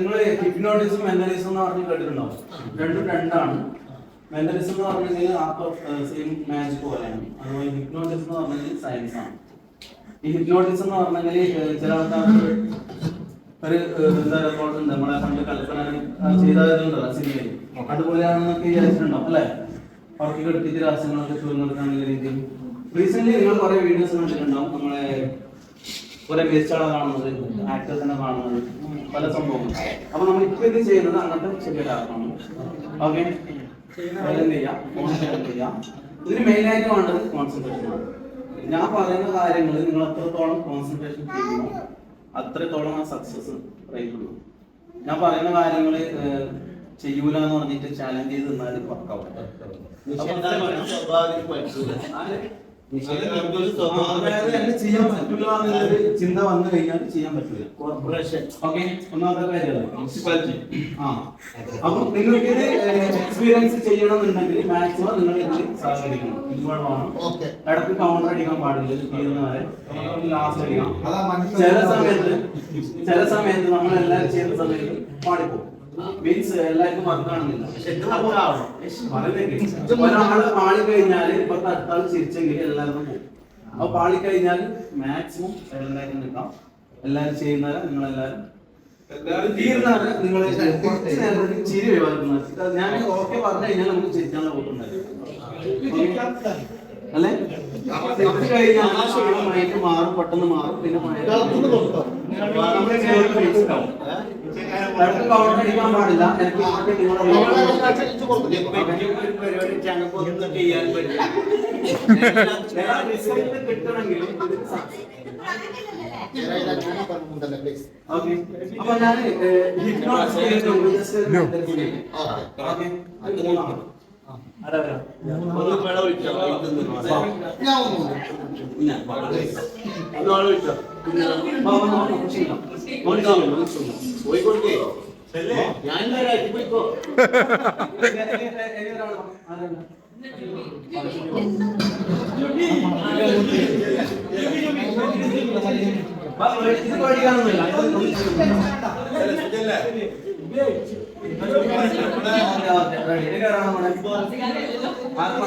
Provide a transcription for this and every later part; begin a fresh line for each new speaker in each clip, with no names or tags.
നിങ്ങൾ hypnotism mentalism എന്ന് പറഞ്ഞ് കേട്ടിട്ടുണ്ടാവും. രണ്ടും രണ്ടാണ്. മെന്റലിസം എന്ന് പറഞ്ഞു കഴിഞ്ഞാൽ ആർട്ട് സെയിം മാജിക് പോലെയാണ്. അതുപോലെ ഹിപ്നോട്ടിസം എന്ന് പറഞ്ഞു കഴിഞ്ഞാൽ സയൻസ് ആണ്. ഈ ഹിപ്നോട്ടിസം എന്ന് പറഞ്ഞു കഴിഞ്ഞാൽ ചില ആൾക്കാർക്ക് ഒരു എന്താ പറയുക നമ്മളെ പണ്ട് കൽപ്പന ചെയ്തല്ലോ സിനിമയിൽ അതുപോലെയാണെന്നൊക്കെ വിചാരിച്ചിട്ടുണ്ടാവും അല്ലേ? അവർക്ക് കെടുത്തിട്ട് രാസ്യങ്ങളൊക്കെ ചുവന്നെടുക്കാനുള്ള രീതിയിൽ റീസെന്റ് നിങ്ങൾ കുറെ വീഡിയോസ് കണ്ടിട്ടുണ്ടാവും. നമ്മളെ കുറെ വേസ്റ്റുകളെ കാണുന്നത് ആക്ടേഴ്സിനെ കാണുന്നത് പല സംഭവങ്ങൾ അപ്പൊ നമ്മൾ ഇപ്പൊ ഇത് ചെയ്യുന്നത് അങ്ങനത്തെ ചെറിയ ലാഭമാണ് ഓക്കെ എന്ത് ചെയ്യാം കോൺസെൻട്രേറ്റ് ചെയ്യാം. ഇതിന് മെയിൻ ആയിട്ട് വേണ്ടത് കോൺസെൻട്രേഷൻ ആണ്. ഞാൻ പറയുന്ന കാര്യങ്ങൾ നിങ്ങൾ എത്രത്തോളം കോൺസെൻട്രേഷൻ ചെയ്യുന്നു അത്രത്തോളം ആ സക്സസ് റേറ്റ് ഉള്ളൂ. ഞാൻ പറയുന്ന കാര്യങ്ങൾ ചെയ്യൂല എന്ന് പറഞ്ഞിട്ട് ചാലഞ്ച് ചെയ്ത് നിന്നാൽ പക്കാവും ചെയ്യാൻ പറ്റില്ല ചിന്ത വന്നു കഴിഞ്ഞാൽ ചെയ്യാൻ പറ്റില്ല.
കോർപ്പറേഷൻ
ഓക്കെ ഒന്നാമത്തെ കാര്യമാണ്
മുനിസിപ്പാലിറ്റി
ആ. അപ്പൊ നിങ്ങൾക്ക് ഇത് എക്സ്പീരിയൻസ് ചെയ്യണമെന്നുണ്ടെങ്കിൽ മാക്സിമം നിങ്ങൾ ഇതിൽ സഹകരിക്കണം. ഇൻവോൾവ് ആവണം
ഓക്കെ
ഇടയ്ക്ക് കൗണ്ടർ അടിക്കാൻ പാടില്ല തീരുന്നവരെ ലാസ്റ്റ് അടിക്കണം. ചില സമയത്ത് ചില സമയത്ത് നമ്മൾ എല്ലാവരും ചെയ്യുന്ന സമയത്ത് പാടിപ്പോകും മീൻസ് എല്ലാവർക്കും വർക്ക് കാണുന്നില്ല ഒരാൾ പാളി കഴിഞ്ഞാൽ ഇപ്പൊ തട്ടാൾ ചിരിച്ചെങ്കിൽ എല്ലാവർക്കും പോകും. അപ്പൊ പാളി കഴിഞ്ഞാൽ മാക്സിമം എല്ലാവരും നിൽക്കാം. എല്ലാവരും നിങ്ങൾ കുറച്ച് ചിരി ഒഴിവാക്കുന്നത്. ഞാൻ ഓക്കെ പറഞ്ഞു കഴിഞ്ഞാൽ നമുക്ക് ചിരിക്കാനുള്ള കൂട്ടുണ്ടായിരുന്നു അല്ലേ? കഴിഞ്ഞാൽ മയക്ക് മാറും പെട്ടെന്ന് മാറും പിന്നെ ഇടയ്ക്ക് കൗണ്ടർ അടിക്കാൻ പാടില്ല. എനിക്ക് ആദ്യം നിങ്ങളുടെ റിസൾട്ട് കിട്ടണമെങ്കിൽ ഓക്കെ. അപ്പൊ ഞാൻ ഹിപ്നോസിസ് ചെയ്യുന്നുണ്ട്
ഞാൻ ഒന്നും
ഞാൻ
ഞാൻ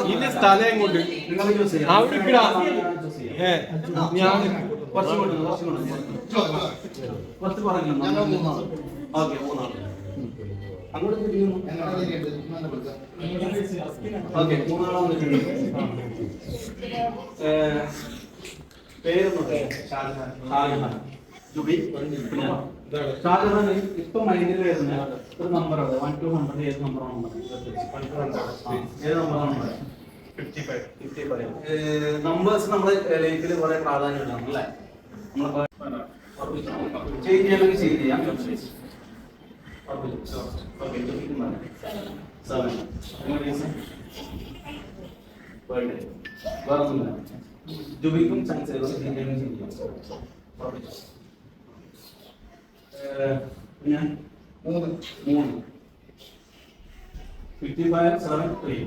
ഇതിന്റെ സ്ഥലം എങ്ങോട്ട്? അവിടെ ഞാൻ
കുറച്ചും കൂടി കുറച്ചും കൂടി കുറച്ച് പറഞ്ഞു
ഞങ്ങൾ മൂന്നാൾ.
ഓക്കെ മൂന്നാണ് അങ്ങോട്ട് തിരിയുന്നു ഓക്കെ മൂന്നാളെ വന്നിട്ടുണ്ട് ഏഹ്, പേരൊന്നും ഷാജഹാൻ. ജുബി പിന്നെ ഷാജഹാൻ ഇപ്പൊ മൈൻഡിൽ വരുന്ന ഒരു നമ്പർ അവിടെ വൺ ടു ഹൺഡ്രഡ് ഏത് നമ്പറാണ് ഏത് നമ്പറാണ് നമ്പേഴ്സ് നമ്മുടെ ലൈഫിൽ കുറെ പ്രാധാന്യം ഉണ്ടാവും അല്ലേ? ചേഞ്ച് ചെയ്യണമെങ്കിൽ ചേഞ്ച് ചെയ്യാം ജുബിക്കും ചാൻസ് ചേഞ്ച് ചെയ്യണമെങ്കിൽ ചെയ്യാം ഞാൻ
മൂന്ന്
മൂന്ന് fifty five seven three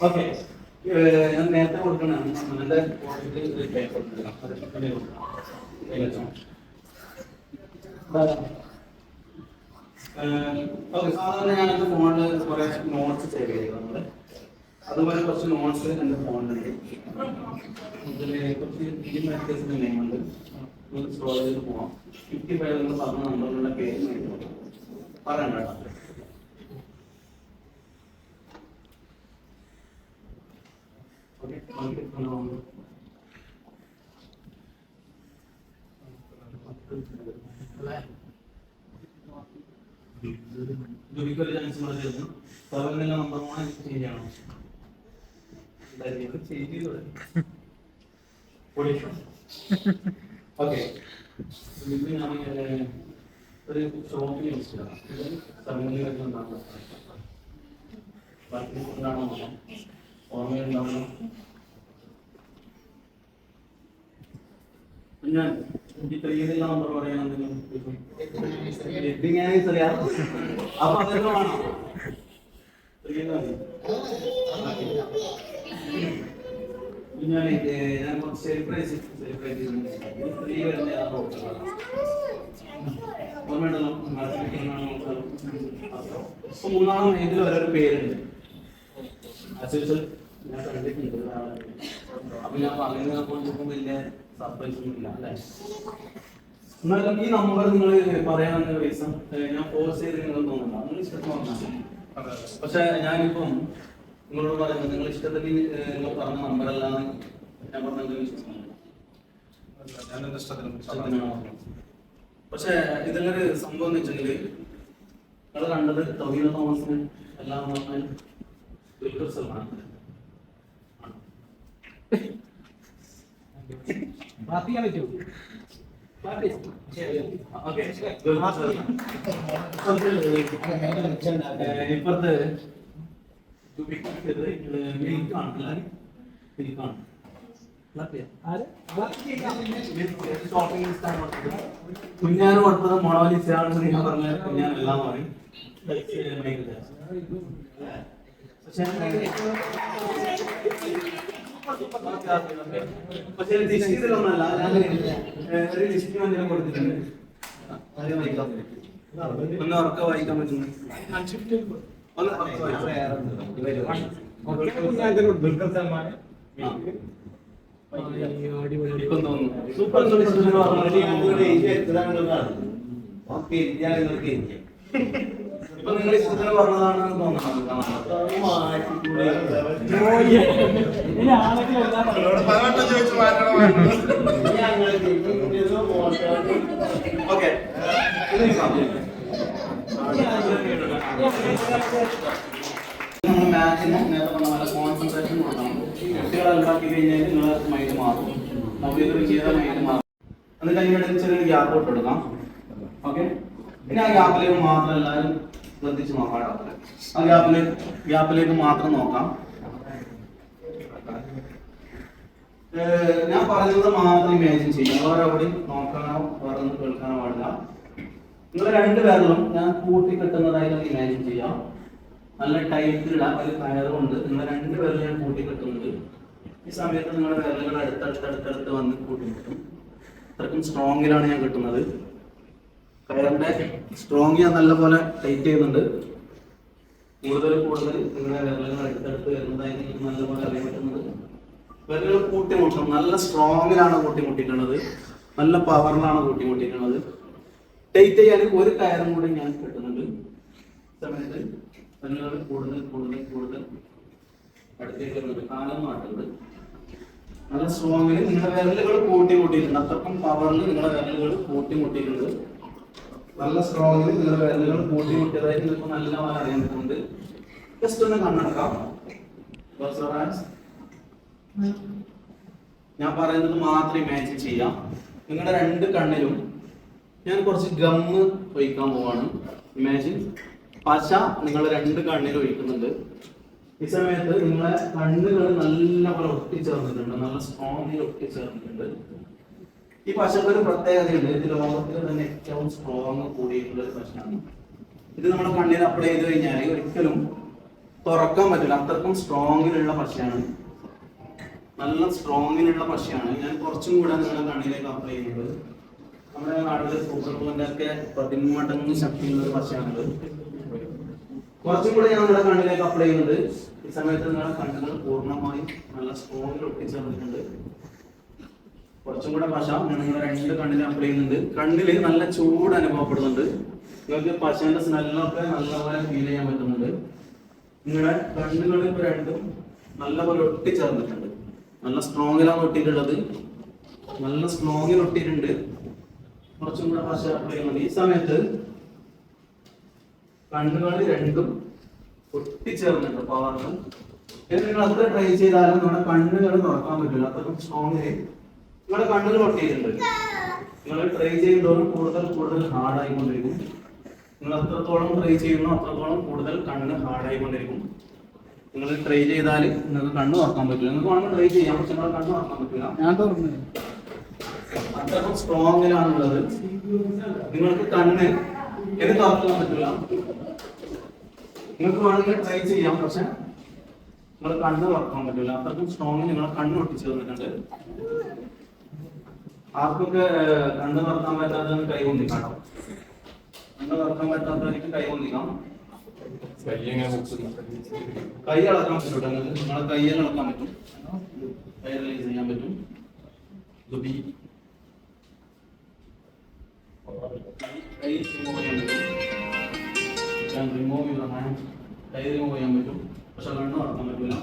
okay ഞാൻ നേരത്തെ കൊടുക്കണ. എന്റെ ഓക്കെ സാധാരണ ഞാൻ എന്റെ ഫോണിൽ കുറേ നോട്ട്സ് സേവ് ചെയ്തിട്ടുണ്ട്. അതുപോലെ കുറച്ച് നോട്ട്സ് എന്റെ ഫോണിലുണ്ട് ഇതിൽ കുറച്ച് ഈ മെത്തേഡ്സിന്റെ നെയിമുണ്ട് നമുക്ക് സ്ക്രോൾ ചെയ്ത് പോവാം. ഫിഫ്റ്റി ഫൈവ് എന്ന് പറഞ്ഞ നമ്പറിലുള്ള പേര് പറയണ്ട കേട്ടോ ഓക്കെ നമുക്ക് കൊണ്ടുപോകാം ജോലിക്കൊരു ചാൻസ് കൂടെ തരുന്നു സെവനിലെ നമ്പർ എനിക്ക് ചേഞ്ച് ചെയ്യണം ചേഞ്ച് ചെയ്തോടെ ഓക്കെ ഒരു ഷോപ്പിൽ നോക്കാം ഓർമ്മയുണ്ടാവണം. ഞാൻ ഈ ത്രീയിലുള്ള നമ്പർ ചെറിയ അപ്പൊ അതൊക്കെ വേണം ഞാൻ ഞാൻ കുറച്ച് സെലിബ്രേറ്റ് സെലിബ്രേറ്റ് ഫ്രീ വരുന്ന ആ നോക്കാം ഓർമ്മയുണ്ടല്ലോ ഇപ്പൊ മൂന്നാളും ഇതിൽ ഓരോരോ പേരുണ്ട് അസോസിയേഷൻ ഞാൻ കണ്ടിട്ടുണ്ട് അപ്പൊ ഞാൻ പറയുന്നത് കൊണ്ട് വലിയ സർപ്രൈസ് അല്ലേ? എന്നാലും ഈ നമ്പർ നിങ്ങൾ പറയാമെന്ന റീസൺ ഞാൻ ഫോഴ്സ് ചെയ്ത് നിങ്ങൾ തോന്നുന്നില്ല നിങ്ങൾ ഇഷ്ടത്തിന് പറഞ്ഞാൽ പക്ഷെ ഞാനിപ്പം നിങ്ങളോട് പറയുന്നത് നിങ്ങൾ ഇഷ്ടത്തിൽ നിങ്ങൾ പറഞ്ഞ നമ്പർ അല്ലാന്ന് ഞാൻ പറഞ്ഞത്
ഇഷ്ടത്തിന്
പറഞ്ഞത്. പക്ഷെ ഇതിലൊരു സംഭവം എന്ന് വെച്ചെങ്കിൽ നിങ്ങൾ കണ്ടത് ടൊവിനോ തോമസിന് എല്ലാം പറഞ്ഞാൽ ദുൽഖർ സൽമാൻ. ഓക്കെ. ഇപ്പുറത്ത് മിൽക്കാണ് കൊടുത്തത് കുഞ്ഞാന് കൊടുത്തത് മൊളവലിച്ചാണെന്ന് ഞാൻ പറഞ്ഞ കുഞ്ഞാൻ എല്ലാം പറയും. പക്ഷെ പക്ഷെ ലിസ്റ്റ് ഇതിലൊന്നല്ല ഞാൻ ഒരു ലിസ്റ്റ് ഞാൻ കൊടുത്തിട്ടുണ്ട് ഒന്ന് ഉറക്ക വായിക്കാൻ പറ്റുന്നു ഒന്ന് ഉറക്ക വായിക്കാം
ദുൽഖർ സൽമാൻ
ഇപ്പം തോന്നുന്നു സൂപ്പർ ലിസ്റ്റ് ഇപ്പൊ നിങ്ങൾ ഇഷ്ടത്തിന് പറഞ്ഞതാണെന്ന് തോന്നുന്നു കോൺസെൻട്രേഷൻ കൊടുക്കണം കുട്ടികളെ ഉണ്ടാക്കി കഴിഞ്ഞാൽ നിങ്ങളെ മൈൻഡ് മാറും നമുക്ക് മൈൻഡ് മാറും എന്നിട്ട് അതിനിടയിൽ ചെറിയൊരു ഗ്യാപ്പ് ഇട്ടെടുക്കാം ഓക്കെ പിന്നെ ആ ഗ്യാപ്പിലേക്ക് മാത്രം എല്ലാവരും ശ്രദ്ധിച്ച് നോക്കാം കേട്ടോ. ആ ഗ്യാപ്പിലേക്ക് ഗ്യാപ്പിലേക്ക് മാത്രം നോക്കാം. ഞാൻ പറഞ്ഞത് മാത്രം ഇമാജിൻ ചെയ്യും. വേറെ നോക്കാനോ വേറെ ഒന്നും കേൾക്കാനോ പാടില്ല. നിങ്ങൾ രണ്ട് പേരിലും ഞാൻ കൂട്ടി കെട്ടുന്നതായിട്ട് ഇമാജിൻ ചെയ്യാം. നല്ല ടൈറ്റിലുള്ള ഒരു കയറുകൊണ്ട് നിങ്ങൾ രണ്ട് പേരിലും ഞാൻ കൂട്ടി കെട്ടുന്നുണ്ട്. ഈ സമയത്ത് നിങ്ങളുടെ വിരലുകൾ അടുത്തടുത്തടുത്തടുത്ത് വന്ന് വന്ന് കൂട്ടിമുട്ടും അത്രക്കും സ്ട്രോങ്ങിലാണ് ഞാൻ കിട്ടുന്നത്. കയറിന്റെ സ്ട്രോങ് ഞാൻ നല്ലപോലെ ടൈറ്റ് ചെയ്യുന്നുണ്ട്. കൂടുതൽ കൂടുതൽ നിങ്ങളുടെ വിരലുകൾ അടുത്തടുത്ത് വരുന്നതായി നല്ലപോലെ അറിയാൻ പറ്റുന്നത്? വിരലുകൾ കൂട്ടിമുട്ടും. നല്ല സ്ട്രോങ്ങിലാണ് കൂട്ടിമുട്ടിയിട്ടുള്ളത് നല്ല പവറിലാണ് കൂട്ടിമുട്ടിയിട്ടുള്ളത് ടൈറ്റ് ചെയ്യാൻ ഒരു കയറും കൂടി ഞാൻ കിട്ടുന്നുണ്ട്. സമയത്ത് വിരലുകൾ കൂടുതൽ കൂടുതൽ കൂടുതൽ അടുത്തേക്ക് വരുന്നുണ്ട് കാലം മാറ്റുന്നത്. നല്ല സ്ട്രോങ്ങിൽ നിങ്ങളുടെ വിരലുകൾ കൂട്ടി മുട്ടിയിട്ടുണ്ട് അത്രക്കും പവറിൽ നിങ്ങളുടെ വിരലുകൾ കൂട്ടി മുട്ടിയിട്ടുണ്ട് നല്ല സ്ട്രോങ്ങിൽ നിങ്ങളുടെ വിരലുകൾ കൂട്ടി മുട്ടിയതായിട്ട് നിങ്ങൾക്ക് നല്ല പോലെ അറിയാൻ പറ്റുന്നുണ്ട് ജസ്റ്റ് ഒന്ന് കണ്ണെടുക്കാം. ഞാൻ പറയുന്നത് മാത്രം ഇമാജിൻ ചെയ്യാം. നിങ്ങളുടെ രണ്ട് കണ്ണിലും ഞാൻ കുറച്ച് ഗമ്മ് ഒഴിക്കാൻ പോവാണ്. ഇമാജിൻ പശ നിങ്ങളുടെ രണ്ട് കണ്ണിൽ ഒഴിക്കുന്നുണ്ട്. ഈ സമയത്ത് നിങ്ങളെ കണ്ണുകൾ നല്ല പോലെ ഒട്ടിച്ചേർന്നിട്ടുണ്ട്. നല്ല സ്ട്രോങ്ങിൽ ഒട്ടിച്ചേർന്നിട്ടുണ്ട്. ഈ പശുക്കൊരു ഒരു പ്രത്യേകതയുണ്ട് ഇത് ലോകത്തിൽ തന്നെ ഏറ്റവും സ്ട്രോങ് കൂടിയിട്ടുള്ള ഒരു പശുവാണ്. ഇത് നമ്മൾ കണ്ണിൽ അപ്ലൈ ചെയ്ത് കഴിഞ്ഞാൽ ഒരിക്കലും തുറക്കാൻ പറ്റില്ല അത്രക്കും സ്ട്രോങ്ങിലുള്ള പശയാണ് നല്ല സ്ട്രോങ്ങിലുള്ള പശയാണ് ഞാൻ കുറച്ചും കൂടെ നിങ്ങളുടെ കണ്ണിലേക്ക് അപ്ലൈ ചെയ്യുന്നത്. നമ്മുടെ നാട്ടിലെ സൂപ്പർ ഗ്ലൂവിന്റെ ഒക്കെ പതിമടങ്ങ് ശക്തിയുള്ള ഒരു പശയാണിത് കുറച്ചും കൂടെ ഞാൻ നിങ്ങളുടെ കണ്ണിലേക്ക് അപ്ലൈ ചെയ്യുന്നത്. ഈ സമയത്ത് നിങ്ങളുടെ കണ്ണുകൾ പൂർണമായും നല്ല സ്ട്രോങ്ങിൽ ഒട്ടിച്ചേർന്നിട്ടുണ്ട്. കുറച്ചും കൂടെ പശ രണ്ട് കണ്ണിൽ അപ്ലൈ ചെയ്യുന്നുണ്ട്. കണ്ണിൽ നല്ല ചൂട് അനുഭവപ്പെടുന്നുണ്ട്. നിങ്ങൾക്ക് പശന്റെ സ്മെല്ലൊക്കെ നല്ലപോലെ ഫീൽ ചെയ്യാൻ പറ്റുന്നുണ്ട്. നിങ്ങളുടെ കണ്ണുകൾ ഇപ്പൊ രണ്ടും നല്ലപോലെ ഒട്ടിച്ചേർന്നിട്ടുണ്ട്. നല്ല സ്ട്രോങ്ങിലാണ് ഒട്ടിയിട്ടുള്ളത്. നല്ല സ്ട്രോങ്ങിൽ ഒട്ടിയിട്ടുണ്ട്. കുറച്ചും കൂടെ പശ അപ്ലൈ ചെയ്യുന്നുണ്ട്. ഈ സമയത്ത് കണ്ണുകൾ രണ്ടും ഒട്ടിച്ചേർന്നിട്ടുണ്ട് പവറിന് നിങ്ങൾ അത്ര ട്രൈ ചെയ്താലും നമ്മുടെ കണ്ണുകൾ തുറക്കാൻ പറ്റില്ല അത്രയും സ്ട്രോങ് നിങ്ങളുടെ കണ്ണുകൾ പൊട്ടിയിട്ടുണ്ട്. നിങ്ങൾ ട്രൈ ചെയ്യുന്നതോറും കൂടുതൽ കൂടുതൽ ഹാർഡായിക്കൊണ്ടിരിക്കും നിങ്ങൾ എത്രത്തോളം ട്രൈ ചെയ്യുന്നു അത്രത്തോളം കൂടുതൽ കണ്ണ് ഹാർഡായിക്കൊണ്ടിരിക്കും നിങ്ങൾ ട്രൈ ചെയ്താൽ നിങ്ങൾക്ക് കണ്ണ് തുറക്കാൻ പറ്റില്ല നിങ്ങൾക്ക് വേണമെങ്കിൽ ട്രൈ ചെയ്യാം. പക്ഷെ നിങ്ങളെ കണ്ണ് തുറക്കാൻ പറ്റില്ല
ഞാൻ തുറന്നു
സ്ട്രോങ്ങിലാണുള്ളത് നിങ്ങൾക്ക് കണ്ണ് ഇത് തുറക്കാൻ പറ്റില്ല നിങ്ങൾക്ക് വേണമെങ്കിൽ ട്രൈ ചെയ്യാം. പക്ഷെ നിങ്ങൾ കണ്ണ് തുറക്കാൻ പറ്റില്ല അത്രക്കും സ്ട്രോങ് നിങ്ങളെ കണ്ണ് ഒട്ടിച്ചു തന്നിട്ടുണ്ട്. ആർക്കൊക്കെ ഏർ, കണ്ണ് പറ്റാത്തതിന് കൈ കൈ കൊണ്ടിക്കാട്ടോ കണ്ണ് തുറക്കാൻ പറ്റാത്തവർക്ക് കൈ കൊണ്ടിക്കാം കൈ ഇളക്കാൻ പറ്റും കേട്ടോ. നിങ്ങളെ കൈ ഇളക്കാൻ പറ്റും. കൈ റിലീസ് ചെയ്യാൻ പറ്റും. ബി. കൈ റിമൂവ് ചെയ്യാൻ പറ്റും. റിമൂവ് ചെയ്ത ഹാൻഡ് കൈ റിമൂവ് ചെയ്യാൻ പറ്റും. പക്ഷെ കണ്ണ് നടക്കാൻ പറ്റില്ല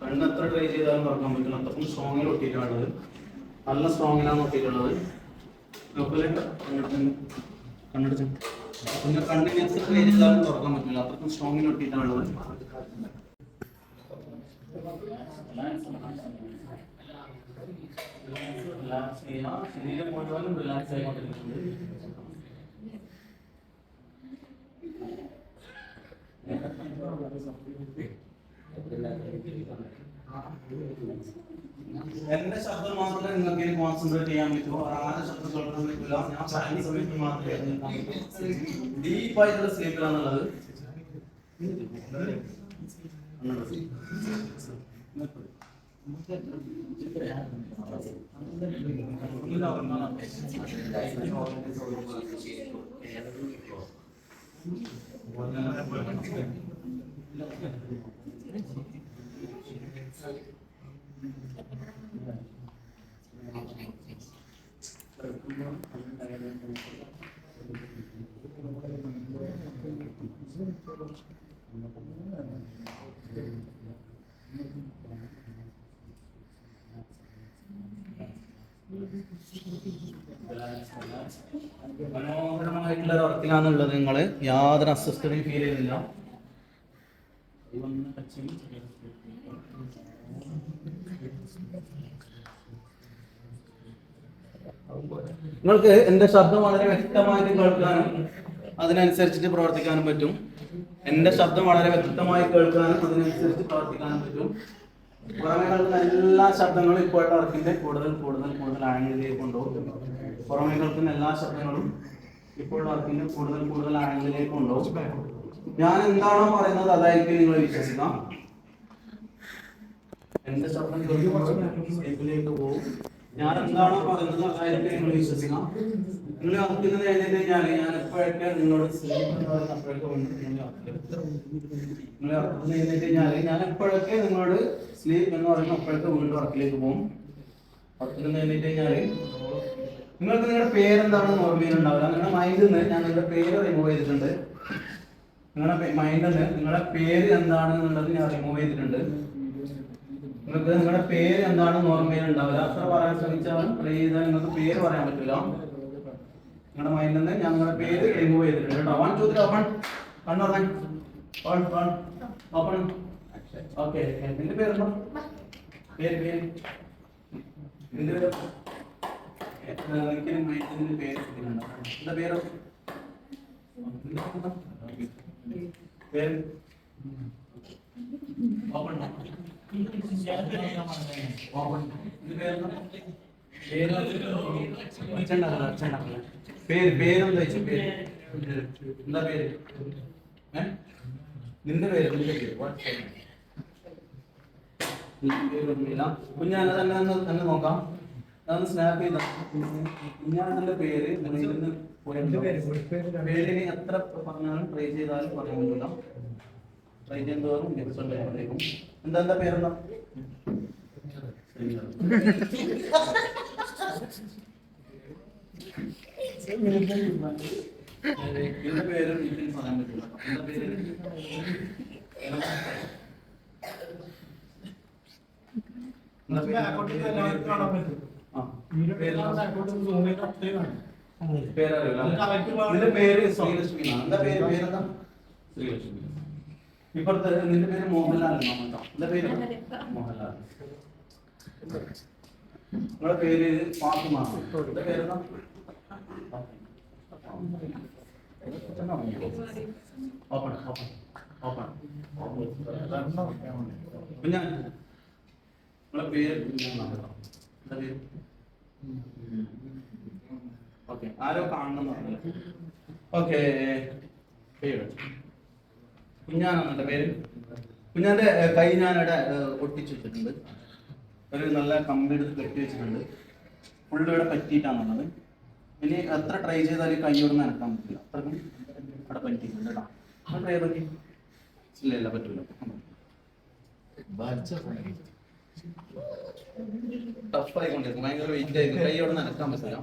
കണ്ണ് ട്രൈ ചെയ്താലും നടക്കാൻ പറ്റില്ല അത്രക്കും സ്ട്രോങ്ങിൽ ഒട്ടിയിട്ടുള്ളത് നല്ല ഒട്ടിയിട്ടുള്ളത് നോക്കല്ലേ കണ്ണടച്ച് തുറക്കാൻ പറ്റില്ല. അത്രക്കും സ്ട്രോങ്ങിൽ ഒട്ടിയിട്ടുള്ളത് റിലാക്സ് എന്റെ ശബ്ദം മാത്രമേ നിങ്ങൾക്ക് കോൺസെൻട്രേറ്റ് ചെയ്യാൻ പറ്റൂ. ആരുടെ ശബ്ദം കേൾക്കാൻ പറ്റില്ല ഞാൻ പറയുന്ന സമയത്ത് മാത്രമേ ഡീപ്പായിട്ടുള്ള പറ്റൂ ഡീപ്പായിട്ടുള്ള സ്ലീപ്പിലാണുള്ളത് മനോഹരമായിട്ടുള്ള ഒരു ഉറക്കിലാണുള്ളത് നിങ്ങൾ യാതൊരു അസ്വസ്ഥതയും ഫീൽ ചെയ്യുന്നില്ല. നിങ്ങൾക്ക് എന്റെ ശബ്ദം വളരെ വ്യക്തമായിട്ട് കേൾക്കാനും അതിനനുസരിച്ചിട്ട് പ്രവർത്തിക്കാനും പറ്റും. എന്റെ ശബ്ദം വളരെ വ്യക്തമായി കേൾക്കാനും അതിനനുസരിച്ച് പ്രവർത്തിക്കാനും പറ്റും. പുറമേ കേൾക്കുന്ന എല്ലാ ശബ്ദങ്ങളും ഇപ്പോഴത്തെ വർക്കിന്റെ കൂടുതൽ കൂടുതൽ കൂടുതൽ ആഴങ്ങളിലേക്ക് കൊണ്ടുപോകും. പുറമേ കേൾക്കുന്ന എല്ലാ ശബ്ദങ്ങളും ഇപ്പോൾ വർക്കിന്റെ കൂടുതൽ കൂടുതൽ ആഴങ്ങളിലേക്ക് കൊണ്ടുപോകും. ഞാൻ എന്താണോ പറയുന്നത് അതായിരിക്കും നിങ്ങൾ വിശ്വസിക്കാം എന്റെ ശബ്ദം കേൾക്കുമ്പോൾ സ്റ്റേപ്പിലേക്ക് പോകും. ഞാൻ എന്താണോ പറയുന്നത് അതായിരിക്കും നിങ്ങൾ വിശ്വസിക്കാം നിങ്ങൾ അർക്കുന്നത് എഴുതി കഴിഞ്ഞാൽ ഞാൻ എപ്പോഴൊക്കെ നിങ്ങളോട് നിങ്ങൾ അർക്കുന്നത് എഴുതി കഴിഞ്ഞാൽ ഞാൻ എപ്പോഴൊക്കെ നിങ്ങളോട് സ്ലീപ്പ് എന്ന് പറയുന്ന അപ്പോഴൊക്കെ വീണ്ടും വർക്കിലേക്ക് പോകും. വർക്കിൽ എഴുതി കഴിഞ്ഞാൽ നിങ്ങൾക്ക് നിങ്ങളുടെ പേരെന്താണെന്ന് ഓർമ്മയിലുണ്ടാവില്ല. നിങ്ങളുടെ മൈൻഡിൽ നിന്ന് ഞാൻ നിങ്ങളുടെ പേര് റിമൂവ് ചെയ്തിട്ടുണ്ട്. നിങ്ങളുടെ നിന്ന് നിങ്ങളുടെ പേര് എന്താണെന്നുള്ളത് ഞാൻ റിമൂവ് ചെയ്തിട്ടുണ്ട്. നിങ്ങൾക്ക് നിങ്ങളുടെ പേര് എന്താണെന്ന് ഓർമ്മയിൽ ഉണ്ടാവില്ല അത്ര പറയാൻ ശ്രമിച്ചാൽ ട്രൈ ചെയ്താൽ നിങ്ങൾക്ക് പേര് പറയാൻ പറ്റില്ല. നിങ്ങളുടെ മൈൻഡിൽ നിന്ന് ഞാൻ നിങ്ങളുടെ പേര് റിമൂവ് ചെയ്തിട്ടുണ്ട് one two three open open okay നിന്റെ പേരുണ്ടോ പേര് പേര്. നിന്റെ പേര്? ഒരിക്കലും പേര്. എന്താ പേര്? പേര് പേരെന്താ വെച്ചു പേര് എന്താ പേര് ഏ? നിന്റെ പേര് നിന്റെ പേര് What's your name? നിന്റെ പേരൊന്നുമില്ല കുഞ്ഞാനെ തന്നെ നോക്കാം സ്നാപ്പ് ചെയ്ത കുഞ്ഞാനെ പേര് പേരിന് എത്ര പറഞ്ഞാലും ട്രൈ ചെയ്താലും പറയാൻ പറ്റില്ല ട്രൈ ചെയ്യുന്നതോറും ഡിഫറെന്റ് ഉണ്ടായിരിക്കും. എന്താ എന്താ പേരെന്താ? എന്റെ പേര് പറയാൻ പറ്റില്ല. പേര്? എന്താ പേര്? ആ. പേരറിയില്ല നിന്റെ പേര് ശ്രീലക്ഷ്മി എന്താ പേര്? പേരെന്താ? ശ്രീലക്ഷ്മി. ഇപ്പുറത്ത് നിന്റെ പേര് മോഹൻലാൽ എന്താ പേര്? മോഹൻലാൽ. നിങ്ങളുടെ പേര് ഫാത്തിമ എന്താ പേരെന്താ? Open open open. പിന്നെ നിങ്ങളുടെ പേര് എന്താ പേര്? ഓക്കെ ആരോ കാണണം ഓക്കെ പേര്. കുഞ്ഞാനാണ് പേര്. കുഞ്ഞാന്റെ കൈ ഞാനിവിടെ ഒട്ടിച്ചു വെച്ചിട്ടുണ്ട് ഒരു നല്ല കമ്പി എടുത്ത് കെട്ടി വെച്ചിട്ടുണ്ട്. ഫുള്ള് ഇവിടെ പറ്റിയിട്ടാണുള്ളത്. ഇനി എത്ര ട്രൈ ചെയ്താലും കൈ ഇവിടെ നനക്കാൻ പറ്റില്ല. അത്രക്കും അവിടെ പറ്റിയിട്ടുണ്ട് കേട്ടോ. ട്രൈ ചെയ്തൊക്കെ ഇല്ല ഇല്ല പറ്റൂല. ടഫ് ആയിക്കൊണ്ടിരിക്കും ഭയങ്കര വെയിറ്റ് ആയിരിക്കും കൈ അവിടെ നനക്കാൻ പറ്റില്ല.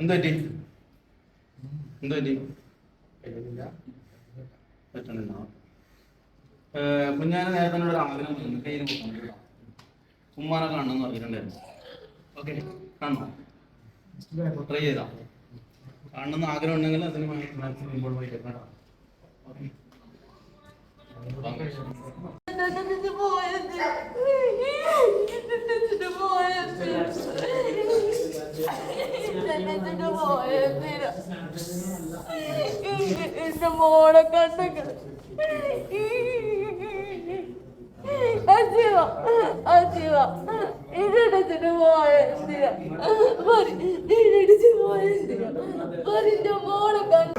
എന്ത് പറ്റി? എന്ത് പറ്റി? പറ്റണില്ല കുഞ്ഞാനെ നേരത്തെ എന്നോട് ഒരു ആഗ്രഹം തോന്നി കയ്യിൽ കൊടുക്കണം ഉമ്മാനെ കാണണം എന്ന് പറഞ്ഞിട്ടുണ്ടായിരുന്നു. ഓക്കെ. കാണണോ ട്രൈ ചെയ്താ. കാണണമെന്ന് ആഗ്രഹം ഉണ്ടെങ്കിൽ അതിന് മാക്സിമം ഇമ്പോർട്ട് പോയി കേട്ടോ. ഓക്കെ.
എന്റെ മോളെ കണ്ടൊക്കെ അജീവ അജീവ ഇടച്ചിട്ട് പോയ എന്തിനാ ഇടച്ച് പോയ എന്തിനാ എന്റെ മോളെ കണ്ട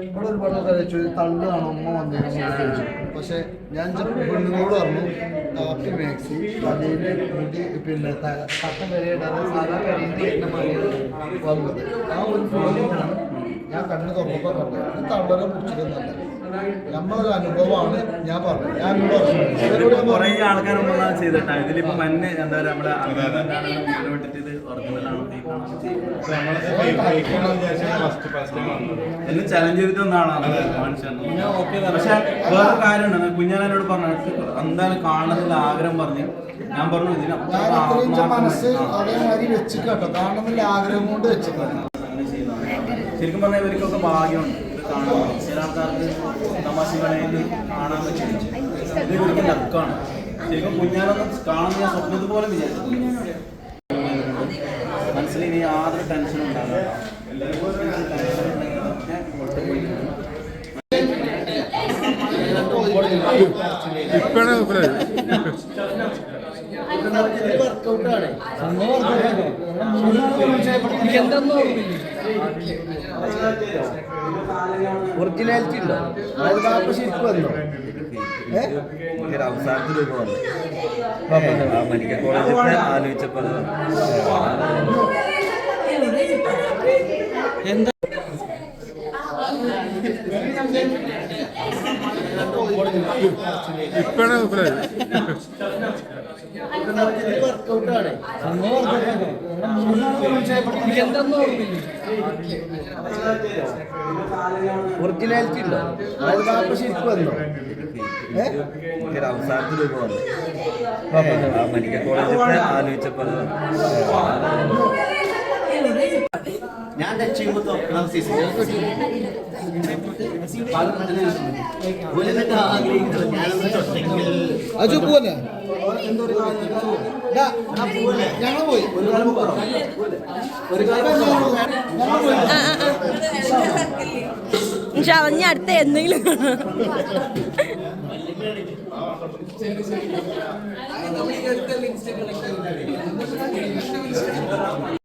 ഇവിടെ ഒരുപാട് ആൾക്കാർ പക്ഷെ ഞാൻ പെണ്ണുങ്ങളോട് പറഞ്ഞു കാപ്പി മാക്സി മുടി പിന്നെ കട്ട വരെയിടാതെ സാധാ കരിയും തേക്കുന്ന മറിയാണ് വന്നത് ആ ഒരു ഫീലിംഗാണ് ഞാൻ കണ്ണ് തുറന്നപ്പോൾ കണ്ടത്. ഇത് തള്ളരെ പിടിച്ചിരുന്നല്ല നമ്മളൊരു അനുഭവമാണ് ഞാൻ പറഞ്ഞത്. ഞാൻ
കുറെ. ആൾക്കാർ ചെയ്തിട്ടാണ്. ചെയ്തിട്ടാ ഇതിലിപ്പോ മഞ്ഞ് എന്താ പറയാ നമ്മുടെ എന്നെ ചലഞ്ച് ചെയ്തിട്ടൊന്നാണ് പക്ഷെ വേറെ കാര്യമുണ്ട്. കുഞ്ഞാനോട് പറഞ്ഞു എന്താണ് എന്തായാലും കാണണമെന്നുള്ള ആഗ്രഹം പറഞ്ഞു. ഞാൻ പറഞ്ഞു ഇതിന്
മനസ്സ് അതേമാതിരി വെച്ചിട്ടോ കാണുന്നില്ല ആഗ്രഹം കൊണ്ട് വെച്ചിട്ടാണ്.
ശരിക്കും പറഞ്ഞാൽ ഇവർക്കൊക്കെ ഭാഗ്യമുണ്ട്. കാണാൻ ചില ആൾക്കാർക്ക് തമാശ കളയിൽ കാണാൻ പറ്റില്ല. ഇത് ഇവർക്ക് ലക്കാണ്. ശരിക്കും കുഞ്ഞാനൊന്നും കാണുന്ന ഞാൻ സ്വപ്നത്തിൽ പോലും വിചാരിച്ചു മനസ്സിൽ ഇനി യാതൊരു ടെൻഷനും ഉണ്ടാകില്ല ടെൻഷൻ ഉണ്ടെങ്കിൽ അതൊക്കെ ഒട്ടുപോയിട്ടുണ്ട്.
ഒറിജിനാലിറ്റി ഉണ്ടോ? അതായത് ബാപ്പ ശരിക്കും വന്നോ?
ആലോചിച്ചപ്പോൾ
വർക്കൗട്ടാണ് ഒറിജിനാലിറ്റി ഉണ്ടോ? അതായത് ബാപ്പ ശരിക്കും വന്നോ?
അവസാനത്തിൽ മെഡിക്കൽ കോളേജിൽ ആലോചിച്ചപ്പോൾ
ഞാൻ ചെയ്യുമ്പോൾ
അജു പോലെ ഞങ്ങൾ പോയി.
ചവഞ്ഞ അടുത്ത എന്തെങ്കിലും.